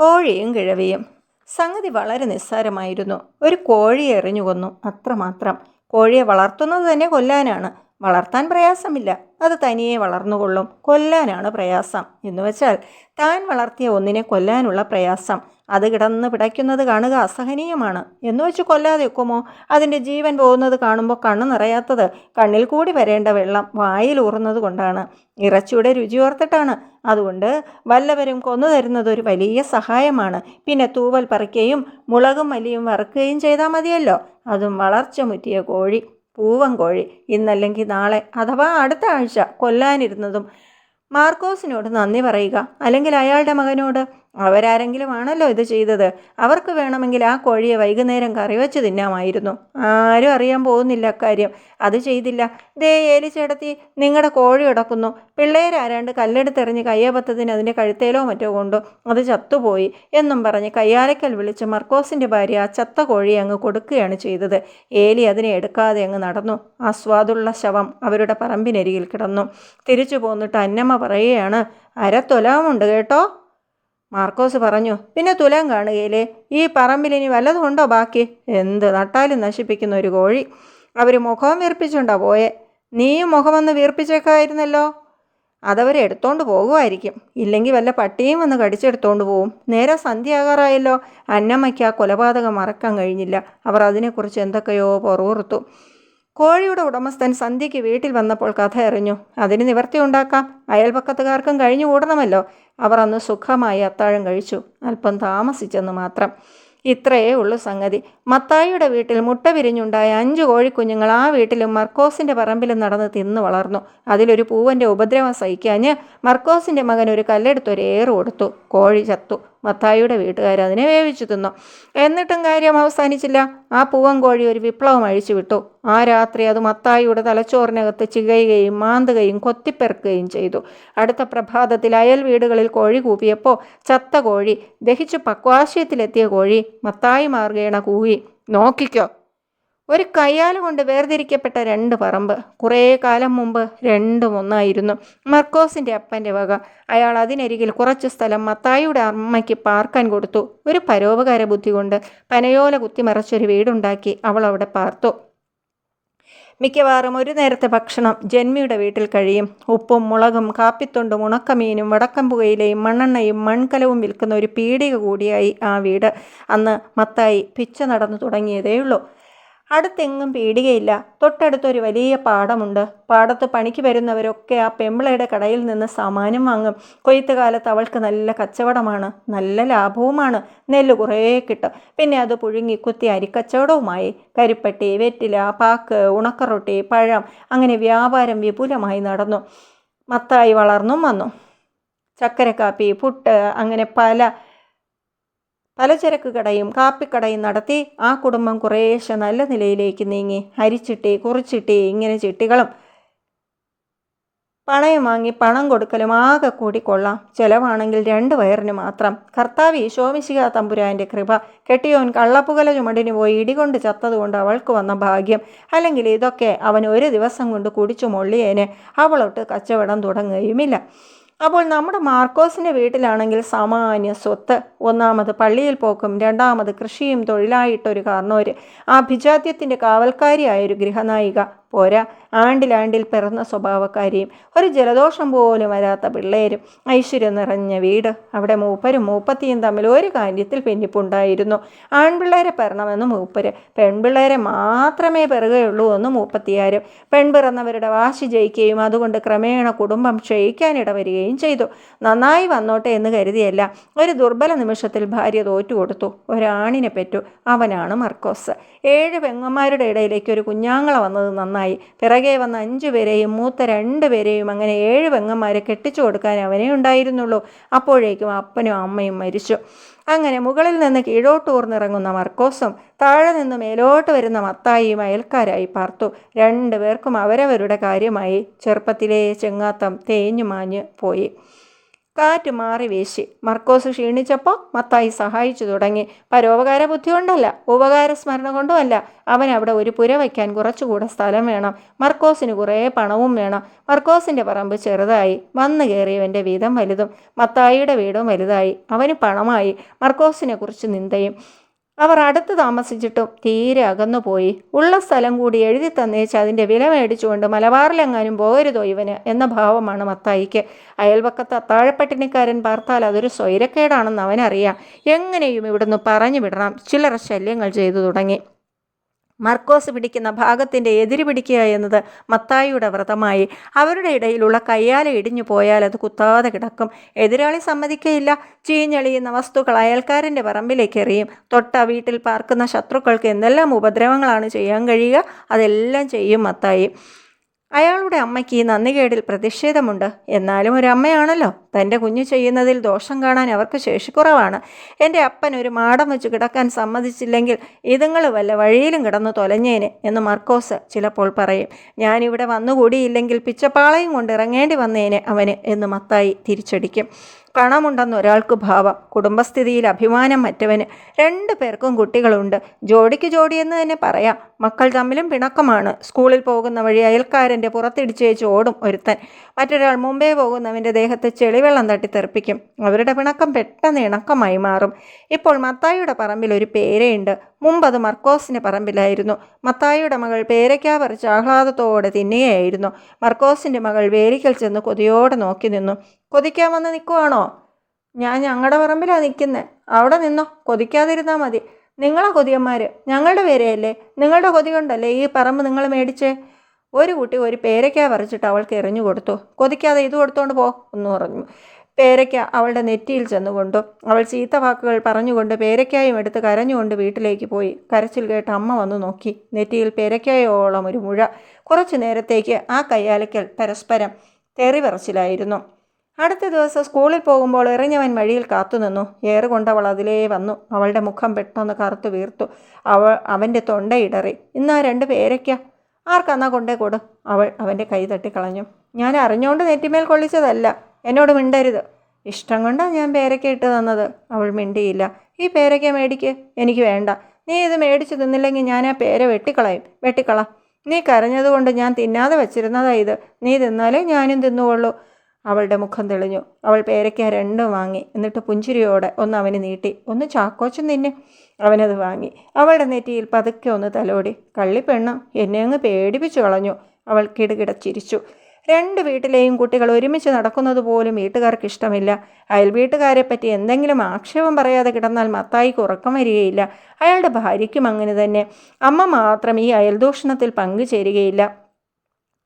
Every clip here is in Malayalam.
കോഴിയും കിഴവിയും. സംഗതി വളരെ നിസ്സാരമായിരുന്നു. ഒരു കോഴിയെ എറിഞ്ഞു കൊന്നു അത്രമാത്രം. കോഴിയെ വളർത്തുന്നത് തന്നെ കൊല്ലാനാണ്. വളർത്താൻ പ്രയാസമില്ല. അത് തനിയെ വളർന്നുകൊള്ളും. കൊല്ലാനാണ് പ്രയാസം. എന്നു വെച്ചാൽ താൻ വളർത്തിയ ഒന്നിനെ കൊല്ലാനുള്ള പ്രയാസം. അത് കിടന്ന് പിടയ്ക്കുന്നത് കാണുക അസഹനീയമാണ്. എന്ന് വെച്ച് കൊല്ലാതെ ഒക്കുമോ അതിന്റെ ജീവൻ പോകുന്നത് കാണുമ്പോൾ കണ്ണ് നിറയാത്തത് കണ്ണിൽ കൂടി വരേണ്ട വെള്ളം വായിൽ ഊറുന്നത് കൊണ്ടാണ്. ഇറച്ചിയുടെ രുചി ഓർത്തിട്ടാണ്. അതുകൊണ്ട് വല്ലവരും കൊന്നു തരുന്നത് ഒരു വലിയ സഹായമാണ്. പിന്നെ തൂവൽ പറിക്കുകയും മുളകും മല്ലിയും വറുക്കുകയും ചെയ്താൽ മതിയല്ലോ. അതും വളർച്ച മുറ്റിയ കോഴി. പൂവൻ കോഴി ഇന്നല്ലെങ്കിൽ നാളെ അഥവാ അടുത്ത ആഴ്ച കൊല്ലാനിരുന്നതും മാർക്കോസിനോട് നന്ദി പറയുക. അല്ലെങ്കിൽ അയാളുടെ മകനോട് അവരാരെങ്കിലും ആണല്ലോ ഇത് ചെയ്തത്. അവർക്ക് വേണമെങ്കിൽ ആ കോഴിയെ വൈകുന്നേരം കറി കറിവെച്ച് തിന്നാമായിരുന്നു. ആരും അറിയാൻ പോകുന്നില്ല അക്കാര്യം. അത് ചെയ്തില്ല. ദേ ഏലിച്ചേടത്തി നിങ്ങളുടെ കോഴി ഉടക്കുന്നു. പിള്ളേരാരാണ്ട് കല്ലെടുത്തെറിഞ്ഞ് കയ്യബദ്ധത്തിന് അതിന്റെ കഴുത്തേലോ മറ്റോ കൊണ്ടു അത് ചത്തുപോയി എന്നും പറഞ്ഞ് കയ്യാലക്കൽ വിളിച്ച് മർക്കോസിന്റെ ഭാര്യ ആ ചത്ത കോഴിയെ അങ്ങ് കൊടുക്കുകയാണ് ചെയ്തത്. ഏലി അതിനെ എടുക്കാതെ അങ്ങ് നടന്നു. ആ സ്വാദുള്ള ശവം അവരുടെ പറമ്പിനരികിൽ കിടന്നു. തിരിച്ചു പോന്നിട്ട് അന്നമ്മ പറയുകയാണ് അരത്തൊലവുമുണ്ട് കേട്ടോ. മാർക്കോസ് പറഞ്ഞു പിന്നെ തുലാം കാണുകയില്ലേ? ഈ പറമ്പിലിനി വല്ലതും ഉണ്ടോ ബാക്കി? എന്ത് നട്ടാലും നശിപ്പിക്കുന്ന ഒരു കോഴി. അവർ മുഖം വീർപ്പിച്ചുണ്ടോ പോയെ. നീയും മുഖമൊന്ന് വീർപ്പിച്ചേക്കായിരുന്നല്ലോ. അതവരെ എടുത്തോണ്ട് പോകുമായിരിക്കും. ഇല്ലെങ്കിൽ വല്ല പട്ടിയും വന്ന് കടിച്ചെടുത്തോണ്ട് പോവും. നേരെ സന്ധ്യയാകാറായല്ലോ. അന്നമ്മയ്ക്ക് ആ കൊലപാതകം മറക്കാൻ കഴിഞ്ഞില്ല. അവർ അതിനെക്കുറിച്ച് എന്തൊക്കെയോ പൊറുറുത്തു കോഴിയുടെ ഉടമസ്ഥൻ സന്ധ്യയ്ക്ക് വീട്ടിൽ വന്നപ്പോൾ കഥ എറിഞ്ഞു അതിന് നിവർത്തി ഉണ്ടാക്കാം. അയൽപക്കത്തുകാർക്കും കഴിഞ്ഞു കൂടണമല്ലോ. അവർ അന്ന് സുഖമായി അത്താഴം കഴിച്ചു. അല്പം താമസിച്ചെന്ന് മാത്രം. ഇത്രയേ ഉള്ളൂ സംഗതി. മത്തായിയുടെ വീട്ടിൽ മുട്ട വിരിഞ്ഞുണ്ടായ അഞ്ച് കോഴിക്കുഞ്ഞുങ്ങൾ ആ വീട്ടിലും മർക്കോസിന്റെ പറമ്പിലും നടന്ന് തിന്നു വളർന്നു. അതിലൊരു പൂവന്റെ ഉപദ്രവം സഹിക്കാഞ്ഞ് മർക്കോസിന്റെ മകൻ ഒരു കല്ലെടുത്തൊരു ഏറ് കൊടുത്തു. കോഴി ചത്തു. മത്തായിയുടെ വീട്ടുകാർ അതിനെ വേവിച്ചു തിന്നു. എന്നിട്ടും കാര്യം അവസാനിച്ചില്ല. ആ പൂവൻ കോഴി ഒരു വിപ്ലവം അഴിച്ചു വിട്ടു ആ രാത്രി അത് മത്തായിയുടെ തലച്ചോറിനകത്ത് ചികയുകയും മാന്തുകയും കൊത്തിപ്പെറുക്കുകയും ചെയ്തു. അടുത്ത പ്രഭാതത്തിൽ അയൽ വീടുകളിൽ കോഴി കൂപ്പിയപ്പോൾ ചത്ത കോഴി ദഹിച്ചു പക്വാശയത്തിലെത്തിയ കോഴി മത്തായി മാർഗേണ കൂവി. നോക്കിക്കോ ഒരു കയ്യാൽ കൊണ്ട് വേർതിരിക്കപ്പെട്ട രണ്ട് പറമ്പ് കുറേ കാലം മുമ്പ് രണ്ടും ഒന്നായിരുന്നു. മർക്കോസിന്റെ അപ്പന്റെ വക. അയാൾ അതിനരികിൽ കുറച്ച് സ്ഥലം മത്തായിയുടെ അമ്മയ്ക്ക് പാർക്കാൻ കൊടുത്തു. ഒരു പരോപകാര ബുദ്ധി കൊണ്ട് പനയോല കുത്തിമറച്ചൊരു വീടുണ്ടാക്കി അവൾ അവിടെ പാർത്തു. മിക്കവാറും ഒരു നേരത്തെ ഭക്ഷണം ജന്മിയുടെ വീട്ടിൽ കഴിയും. ഉപ്പും മുളകും കാപ്പിത്തൊണ്ടും ഉണക്കമീനും വടക്കമ്പുകയിലെയും മണ്ണെണ്ണയും മൺകലവും വിൽക്കുന്ന ഒരു പീടിക കൂടിയായി ആ വീട്. അന്ന് മത്തായി പിച്ച നടന്നു തുടങ്ങിയതേയുള്ളൂ. അടുത്തെങ്ങും പീടികയില്ല. തൊട്ടടുത്തൊരു വലിയ പാടമുണ്ട്. പാടത്ത് പണിക്ക് വരുന്നവരൊക്കെ ആ പെമ്പിളയുടെ കടയിൽ നിന്ന് സാമാനം വാങ്ങും. കൊയ്ത്ത് കാലത്ത് അവൾക്ക് നല്ല കച്ചവടമാണ്. നല്ല ലാഭവുമാണ്. നെല്ല് കുറേ കിട്ടും. പിന്നെ അത് പുഴുങ്ങി കുത്തി അരിക്കച്ചവടവുമായി. കരിപ്പട്ടി വെറ്റില പാക്ക് ഉണക്കറൊട്ടി പഴം അങ്ങനെ വ്യാപാരം വിപുലമായി നടന്നു. മത്തായി വളർന്നും വന്നു. ചക്കരക്കാപ്പി പുട്ട് അങ്ങനെ പല പലചരക്ക് കടയും കാപ്പിക്കടയും നടത്തി ആ കുടുംബം കുറേശ്ശെ നല്ല നിലയിലേക്ക് നീങ്ങി അരിച്ചിട്ടി കുറിച്ചിട്ടി ഇങ്ങനെ ചിട്ടികളും. പണയം വാങ്ങി പണം കൊടുക്കലും ആകെ കൂടി കൊള്ളാം ചെലവാണെങ്കിൽ രണ്ട് വയറിന് മാത്രം. കർത്താവ് ഈശോമിശിക തമ്പുരാന്റെ കൃപ. കെട്ടിയോൻ കള്ളപ്പുകല ചുമടിന് പോയി ഇടികൊണ്ട് ചത്തതുകൊണ്ട് അവൾക്ക് വന്ന ഭാഗ്യം. അല്ലെങ്കിൽ ഇതൊക്കെ അവൻ ഒരു ദിവസം കൊണ്ട് കുടിച്ചു മൊള്ളിയേനെ. അവളൊട്ട് കച്ചവടം തുടങ്ങുകയുമില്ല. അപ്പോൾ നമ്മുടെ മാർക്കോസിന്റെ വീട്ടിലാണെങ്കിൽ സാമാന്യ സ്വത്ത് ഒന്നാമത് പള്ളിയിൽ പോക്കും രണ്ടാമത് കൃഷിയും തൊഴിലായിട്ടൊരു കാരണവർ ആ ഭിജാത്യത്തിന്റെ കാവൽക്കാരിയായൊരു ഗൃഹനായിക. പോരാ. ആണ്ടിലാണ്ടിൽ പിറന്ന സ്വഭാവക്കാരിയും ഒരു ജലദോഷം പോലും വരാത്ത പിള്ളേരും ഐശ്വര്യം നിറഞ്ഞ വീട്. അവിടെ മൂപ്പരും മൂപ്പത്തിയും തമ്മിൽ ഒരു കാര്യത്തിൽ പിന്നിപ്പുണ്ടായിരുന്നു. ആൺപിള്ളേരെ പെറണമെന്ന് മൂപ്പര് പെൺപിള്ളേരെ മാത്രമേ പെറുകയുള്ളൂ എന്ന് മൂപ്പത്തിയാരും. പെൺപിറന്നവരുടെ വാശി ജയിക്കുകയും അതുകൊണ്ട് ക്രമേണ കുടുംബം ക്ഷയിക്കാനിട വരികയും ചെയ്തു. നന്നായി വന്നോട്ടെ എന്ന് കരുതിയല്ല ഒരു ദുർബല നിമിഷത്തിൽ ഭാര്യ തോറ്റുകൊടുത്തു. ഒരാണിനെ പെറ്റു അവനാണ് മർക്കോസ്. ഏഴ് പെങ്ങന്മാരുടെ ഇടയിലേക്ക് ഒരു കുഞ്ഞാങ്ങള വന്നത് നന്നായി പിറകെ വന്ന അഞ്ചു പേരെയും മൂത്ത രണ്ടുപേരെയും അങ്ങനെ ഏഴ് പെങ്ങന്മാരെ കെട്ടിച്ചു കൊടുക്കാൻ അവനെ ഉണ്ടായിരുന്നുള്ളൂ. അപ്പോഴേക്കും അപ്പനും അമ്മയും മരിച്ചു. അങ്ങനെ മുകളിൽ നിന്ന് കീഴോട്ട് ഊർന്നിറങ്ങുന്ന മർക്കോസും താഴെ നിന്ന് മേലോട്ട് വരുന്ന മത്തായിയും അയൽക്കാരായി പാർത്തു. രണ്ടുപേർക്കും അവരവരുടെ കാര്യമായി ചെറുപ്പത്തിലേ ചെങ്ങാത്തം തേഞ്ഞു മാഞ്ഞ് പോയി. കാറ്റ് മാറി വീശി. മർക്കോസ് ക്ഷീണിച്ചപ്പോൾ മത്തായി സഹായിച്ചു തുടങ്ങി. പരോപകാര ബുദ്ധി കൊണ്ടല്ല ഉപകാര സ്മരണ കൊണ്ടുമല്ല അവൻ അവിടെ ഒരു പുര വയ്ക്കാൻ കുറച്ചുകൂടെ സ്ഥലം വേണം. മർക്കോസിന് കുറേ പണവും വേണം. മർക്കോസിന്റെ പറമ്പ് ചെറുതായി. വന്നു കയറിയവന്റെ വീതം വലുതും. മത്തായിയുടെ വീടും വലുതായി. അവന് പണമായി. മർക്കോസിനെ കുറിച്ച് നിന്ദയും അവർ അടുത്ത് താമസിച്ചിട്ടും തീരെ അകന്നുപോയി. ഉള്ള സ്ഥലം കൂടി എഴുതി തന്നേച്ച് അതിന്റെ വില മേടിച്ചുകൊണ്ട് മലബാറിലെങ്ങാനും പോകരുതോ ഇവന് എന്ന ഭാവമാണ് മത്തായിക്ക്. അയൽപക്കത്ത് അത്താഴപ്പട്ടിണിക്കാരൻ പാർത്താൽ അതൊരു സ്വൈരക്കേടാണെന്ന് അവനറിയാം. എങ്ങനെയും ഇവിടുന്ന് പറഞ്ഞു വിടണം. ചിലർ ശല്യങ്ങൾ ചെയ്തു തുടങ്ങി. മർക്കോസ് പിടിക്കുന്ന ഭാഗത്തിന്റെ എതിര് പിടിക്കുക എന്നത് മത്തായിയുടെ വ്രതമായി. അവരുടെ ഇടയിലുള്ള കയ്യാല ഇടിഞ്ഞു പോയാൽ അത് കുത്താതെ കിടക്കും. എതിരാളി സമ്മതിക്കയില്ല. ചീഞ്ഞെളിയുന്ന വസ്തുക്കൾ അയൽക്കാരന്റെ പറമ്പിലേക്ക് എറിയും. തൊട്ട വീട്ടിൽ പാർക്കുന്ന ശത്രുക്കൾക്ക് എന്തെല്ലാം ഉപദ്രവങ്ങളാണ് ചെയ്യാൻ കഴിയുക? അതെല്ലാം ചെയ്യും മത്തായി. അയാളുടെ അമ്മയ്ക്ക് ഈ നന്ദികേടിൽ പ്രതിഷേധമുണ്ട്. എന്നാലും ഒരു അമ്മയാണല്ലോ തന്റെ കുഞ്ഞു ചെയ്യുന്നതിൽ ദോഷം കാണാൻ അവർക്ക് ശേഷിക്കുറവാണ് എന്റെ അപ്പൻ ഒരു മാടം വെച്ച് കിടക്കാൻ സമ്മതിച്ചില്ലെങ്കിൽ ഇതുങ്ങൾ വല്ല വഴിയിലും കിടന്നു തൊലഞ്ഞേനെ എന്ന് മർക്കോസ് ചിലപ്പോൾ പറയും. ഞാനിവിടെ വന്നുകൂടിയില്ലെങ്കിൽ പിച്ചപ്പാളയും കൊണ്ട് ഇറങ്ങേണ്ടി വന്നേനെ അവന് എന്ന് മത്തായി തിരിച്ചടിക്കും. പണമുണ്ടെന്ന് ഒരാൾക്ക് ഭാവം. കുടുംബസ്ഥിതിയിൽ അഭിമാനം മറ്റവന് രണ്ടു പേർക്കും കുട്ടികളുണ്ട്. ജോഡിക്ക് ജോഡിയെന്ന് തന്നെ പറയാം. മക്കൾ തമ്മിലും പിണക്കമാണ്. സ്കൂളിൽ പോകുന്ന വഴി അയൽക്കാരന്റെ പുറത്തിടിച്ചേച്ച് ഓടും ഒരുത്തൻ. മറ്റൊരാൾ മുമ്പേ പോകുന്നവന്റെ ദേഹത്ത് ചെളിവെള്ളം തട്ടിത്തെറിപ്പിക്കും. അവരുടെ പിണക്കം പെട്ടെന്ന് ഇണക്കമായി മാറും. ഇപ്പോൾ മത്തായിയുടെ പറമ്പിൽ ഒരു പേരയുണ്ട്. മുമ്പ് അത് മർക്കോസിന്റെ പറമ്പിലായിരുന്നു. മത്തായിയുടെ മകൾ പേരയ്ക്കാ പറിച്ച് ആഹ്ലാദത്തോടെ തിന്നുകയായിരുന്നു. മർക്കോസിന്റെ മകൾ വേലിക്കൽ ചെന്ന് കൊതിയോടെ നോക്കി നിന്നു. കൊതിക്കാൻ വന്ന് നിൽക്കുവാണോ ഞാൻ ഞങ്ങളുടെ പറമ്പിലാണ് നിൽക്കുന്നത് അവിടെ നിന്നോ. കൊതിക്കാതിരുന്നാൽ മതി. നിങ്ങളെ കൊതിയന്മാർ ഞങ്ങളുടെ പേരെയല്ലേ? നിങ്ങളുടെ കൊതി കൊണ്ടല്ലേ ഈ പറമ്പ് നിങ്ങൾ മേടിച്ചേ? ഒരു കുട്ടി ഒരു പേരയ്ക്ക പറിച്ചിട്ട് അവൾക്ക് എറിഞ്ഞു കൊടുത്തു. കൊതിക്കാതെ ഇത് കൊടുത്തോണ്ട് പോ എന്ന് പറഞ്ഞു. പേരയ്ക്ക അവളുടെ നെറ്റിയിൽ ചെന്നുകൊണ്ടു. അവൾ ചീത്ത വാക്കുകൾ പറഞ്ഞുകൊണ്ട് പേരയ്ക്കായും എടുത്ത് കരഞ്ഞുകൊണ്ട് വീട്ടിലേക്ക് പോയി. കരച്ചിൽ കേട്ട് അമ്മ വന്നു നോക്കി. നെറ്റിയിൽ പേരയ്ക്കായോളം ഒരു മുഴ. കുറച്ചു നേരത്തേക്ക് ആ കയ്യാലയ്ക്കൽ പരസ്പരം തെറി വിറച്ചിലായിരുന്നു. അടുത്ത ദിവസം സ്കൂളിൽ പോകുമ്പോൾ എറിഞ്ഞവൻ വഴിയിൽ കാത്തുനിന്നു ഏറുകൊണ്ടവൾ അതിലേ വന്നു. അവളുടെ മുഖം പെട്ടെന്ന് കറുത്തു വീർത്തു. അവൾ അവന്റെ തൊണ്ടയിടറി ഇന്നാ രണ്ട് പേരയ്ക്ക ആർക്കന്നാ കൊണ്ടേ കൊടു? അവൾ അവന്റെ കൈ തട്ടിക്കളഞ്ഞു. ഞാൻ അറിഞ്ഞുകൊണ്ട് നെറ്റിമേൽ കൊള്ളിച്ചതല്ല. എന്നോട് മിണ്ടരുത്. ഇഷ്ടം കൊണ്ടാണ് ഞാൻ പേരയ്ക്ക ഇട്ട് തന്നത്. അവൾ മിണ്ടിയില്ല. ഈ പേരയ്ക്ക മേടിക്ക്. എനിക്ക് വേണ്ട. നീ ഇത് മേടിച്ച് തിന്നില്ലെങ്കിൽ ഞാൻ ആ പേര വെട്ടിക്കളയും. വെട്ടിക്കള. നീ കരഞ്ഞതുകൊണ്ട് ഞാൻ തിന്നാതെ വച്ചിരുന്നതാ ഇത്. നീ തിന്നാലേ ഞാനും തിന്നുകൊള്ളൂ. അവളുടെ മുഖം തെളിഞ്ഞു. അവൾ പേരയ്ക്ക രണ്ടും വാങ്ങി. എന്നിട്ട് പുഞ്ചിരിയോടെ ഒന്ന് അവന് നീട്ടി. ഒന്ന് ചാക്കോച്ചും നിന്നെ. അവനത് വാങ്ങി. അവളുടെ നെറ്റിയിൽ പതുക്കെ ഒന്ന് തലോടി. കള്ളിപ്പെണ്ണ് എന്നെ അങ്ങ് പേടിപ്പിച്ചു കളഞ്ഞു. അവൾ കിടുകിട ചിരിച്ചു. രണ്ട് വീട്ടിലെയും കുട്ടികൾ ഒരുമിച്ച് നടക്കുന്നത് പോലും വീട്ടുകാർക്ക് ഇഷ്ടമില്ല. അയൽ വീട്ടുകാരെ പറ്റി എന്തെങ്കിലും ആക്ഷേപം പറയാതെ കിടന്നാൽ മത്തായിക്ക് ഉറക്കം വരികയില്ല. അയാളുടെ ഭാര്യയ്ക്കും അങ്ങനെ തന്നെ. അമ്മ മാത്രം ഈ അയൽദൂഷണത്തിൽ പങ്കുചേരുകയില്ല.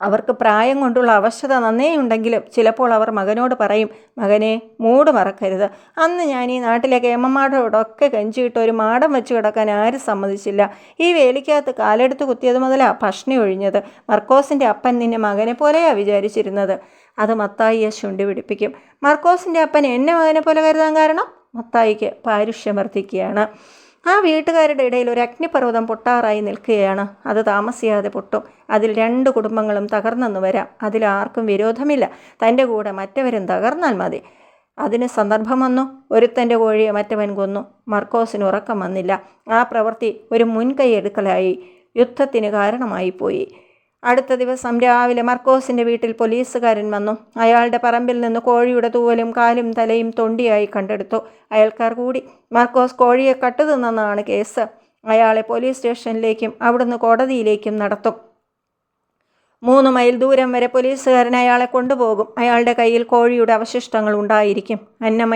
അവർക്ക് പ്രായം കൊണ്ടുള്ള അവശത നന്നേ ഉണ്ടെങ്കിലും ചിലപ്പോൾ അവർ മകനോട് പറയും മകനെ മൂട് മറക്കരുത്. അന്ന് ഞാൻ ഈ നാട്ടിലെ കേമന്മാരോടൊക്കെ കഞ്ചിയിട്ട് ഒരു മാടം വെച്ച് കിടക്കാൻ ആരും സമ്മതിച്ചില്ല. ഈ വേലിക്കകത്ത് കാലെടുത്ത് കുത്തിയത് മുതലാ ഭക്ഷണി ഒഴിഞ്ഞത്. മർക്കോസിന്റെ അപ്പൻ നിന്നെ മകനെ പോലെയാണ് വിചാരിച്ചിരുന്നത്. അത് മത്തായിയെ ശുണ്ടി പിടിപ്പിക്കും. മർക്കോസിന്റെ അപ്പൻ എന്നെ മകനെ പോലെ കരുതാൻ കാരണം മത്തായിക്ക് പാരുഷ്യം വർദ്ധിക്കുകയാണ്. ആ വീട്ടുകാരുടെ ഇടയിൽ ഒരു അഗ്നിപർവതം പൊട്ടാറായി നിൽക്കുകയാണ്. അത് താമസിയാതെ പൊട്ടും. അതിൽ രണ്ട് കുടുംബങ്ങളും തകർന്നെന്ന് വരാം. അതിലാർക്കും വിരോധമില്ല. തന്റെ കൂടെ മറ്റവരും തകർന്നാൽ മതി. അതിന് സന്ദർഭം വന്നു. ഒരുത്തന്റെ കോഴിയെ മറ്റവൻ കൊന്നു. മർക്കോസിന് ഉറക്കം വന്നില്ല. ആ പ്രവൃത്തി ഒരു മുൻകൈയെടുക്കലായി. യുദ്ധത്തിന് കാരണമായി പോയി. അടുത്ത ദിവസം രാവിലെ മർക്കോസിന്റെ വീട്ടിൽ പോലീസുകാരൻ വന്നു. അയാളുടെ പറമ്പിൽ നിന്ന് കോഴിയുടെ തൂവലും കാലും തലയും തൊണ്ടിയായി കണ്ടെടുത്തു. അയൽക്കാർ കൂടി മർക്കോസ് കോഴിയെ കട്ടുതിന്നെന്നാണ് കേസ്. അയാളെ പോലീസ് സ്റ്റേഷനിലേക്കും അവിടുന്ന് കോടതിയിലേക്കും നടത്തും. മൂന്ന് മൈൽ ദൂരം വരെ പോലീസുകാരൻ അയാളെ കൊണ്ടുപോകും. അയാളുടെ കയ്യിൽ കോഴിയുടെ അവശിഷ്ടങ്ങൾ ഉണ്ടായിരിക്കും. അന്നമ്മ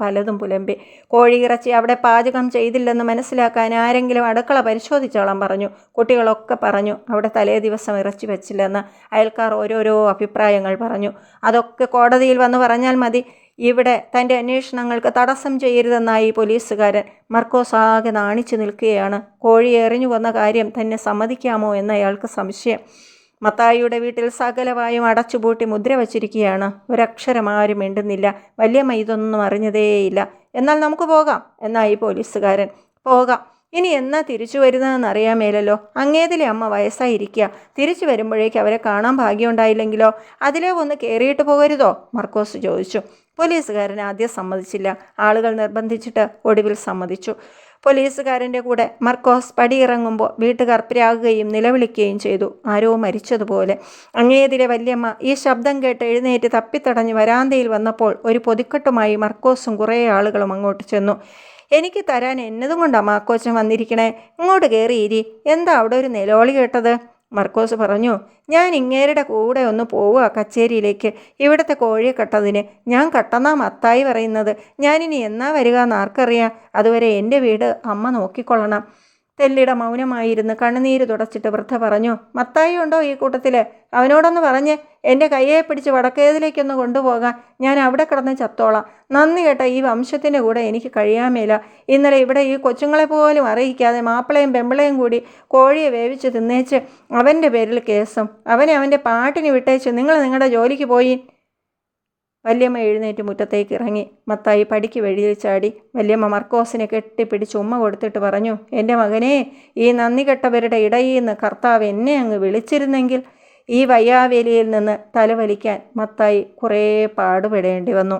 പലതും പുലമ്പി. കോഴി ഇറച്ചി അവിടെ പാചകം ചെയ്തില്ലെന്ന് മനസ്സിലാക്കാൻ ആരെങ്കിലും അടുക്കള പരിശോധിച്ചോളാൻ പറഞ്ഞു. കുട്ടികളൊക്കെ പറഞ്ഞു അവിടെ തലേ ദിവസം ഇറച്ചി വെച്ചില്ലെന്ന്. അയൽക്കാർ ഓരോരോ അഭിപ്രായങ്ങൾ പറഞ്ഞു. അതൊക്കെ കോടതിയിൽ വന്ന് പറഞ്ഞാൽ മതി. ഇവിടെ തന്റെ അന്വേഷണങ്ങൾക്ക് തടസ്സം ചെയ്യരുതെന്നായി പോലീസുകാരൻ മർക്കോസ് ആകെ നാണിച്ചു നിൽക്കുകയാണ്. കോഴി എറിഞ്ഞു വന്ന കാര്യം തന്നെ സമ്മതിക്കാമോ എന്ന് അയാൾക്ക് സംശയം. മത്തായിയുടെ വീട്ടിൽ സകലമായും അടച്ചുപൂട്ടി മുദ്ര വച്ചിരിക്കുകയാണ്. ഒരക്ഷരം ആരും മിണ്ടുന്നില്ല. വല്യമ്മ ഇതൊന്നും അറിഞ്ഞതേയില്ല. എന്നാൽ നമുക്ക് പോകാം എന്നായി പോലീസുകാരൻ. പോകാം. ഇനി എന്നാ തിരിച്ചു വരുന്നതെന്ന് അറിയാൻ മേലല്ലോ അങ്ങേതിലെ അമ്മ വയസ്സായിരിക്കുക. തിരിച്ചു വരുമ്പോഴേക്ക് അവരെ കാണാൻ ഭാഗ്യമുണ്ടായില്ലെങ്കിലോ? അതിലേ ഒന്ന് കയറിയിട്ട് പോകരുതോ? മർക്കോസ് ചോദിച്ചു. പോലീസുകാരൻ ആദ്യം സമ്മതിച്ചില്ല. ആളുകൾ നിർബന്ധിച്ചിട്ട് ഒടുവിൽ സമ്മതിച്ചു. പോലീസുകാരന്റെ കൂടെ മർക്കോസ് പടിയിറങ്ങുമ്പോൾ വീട്ടുകാർ പ്രാകുകയും നിലവിളിക്കുകയും ചെയ്തു. ആരോ മരിച്ചതുപോലെ. അങ്ങേതിരെ വല്യമ്മ ഈ ശബ്ദം കേട്ട് എഴുന്നേറ്റ് തപ്പിത്തടഞ്ഞ് വരാന്തയിൽ വന്നപ്പോൾ ഒരു പൊതിക്കെട്ടുമായി മർക്കോസും കുറേ ആളുകളും അങ്ങോട്ട് ചെന്നു. എനിക്ക് തരാൻ എന്നതും കൊണ്ടാ മാക്കോച്ചൻ വന്നിരിക്കണേ? ഇങ്ങോട്ട് കയറിയിരി എന്താ അവിടെ ഒരു നിലോളി കേട്ടത്? മർക്കോസ് പറഞ്ഞു ഞാൻ ഇങ്ങേരുടെ കൂടെ ഒന്ന് പോവുക കച്ചേരിയിലേക്ക്. ഇവിടുത്തെ കോഴിയെ കട്ടതിന് ഞാൻ കട്ടെന്നാ മത്തായി പറയുന്നത്. ഞാനിനി എന്നാ വരിക എന്ന് ആർക്കറിയാം? അതുവരെ എന്റെ വീട് അമ്മ നോക്കിക്കൊള്ളണം. തെല്ലിട മൗനമായിരുന്നു. കണ്ണുനീര് തുടച്ചിട്ട് വൃദ്ധ പറഞ്ഞു മത്തായി ഉണ്ടോ ഈ കൂട്ടത്തിൽ അവനോടൊന്ന് പറഞ്ഞ് എന്റെ കയ്യെ പിടിച്ച് വടക്കേതിലേക്കൊന്ന് കൊണ്ടുപോകാൻ ഞാൻ അവിടെ കിടന്ന് ചത്തോളാം. നന്ദി കേട്ട ഈ വംശത്തിന്റെ കൂടെ എനിക്ക് കഴിയാമേല ഇന്നലെ ഇവിടെ ഈ കൊച്ചുങ്ങളെ പോലും അറിയിക്കാതെ മാപ്പിളയും പെമ്പിളയും കൂടി കോഴിയെ വേവിച്ച് തിന്നേച്ച് അവന്റെ പേരിൽ കേസും അവനെ അവന്റെ പാട്ടിന് വിട്ടേച്ച് നിങ്ങൾ നിങ്ങളുടെ ജോലിക്ക് പോയി വല്യമ്മ എഴുന്നേറ്റ് മുറ്റത്തേക്ക് ഇറങ്ങി. മത്തായി പടിക്ക് വഴിയിൽ ചാടി വല്യമ്മ മർക്കോസിനെ കെട്ടിപ്പിടിച്ച് ഉമ്മ കൊടുത്തിട്ട് പറഞ്ഞു എന്റെ മകനെ ഈ നന്ദി കെട്ടവരുടെ ഇടയിൽ നിന്ന് കർത്താവ് എന്നെ അങ്ങ് വിളിച്ചിരുന്നെങ്കിൽ ഈ വയ്യാവേലിയിൽ നിന്ന് തലവലിക്കാൻ മത്തായി കുറേ പാടുപെടേണ്ടി വന്നു.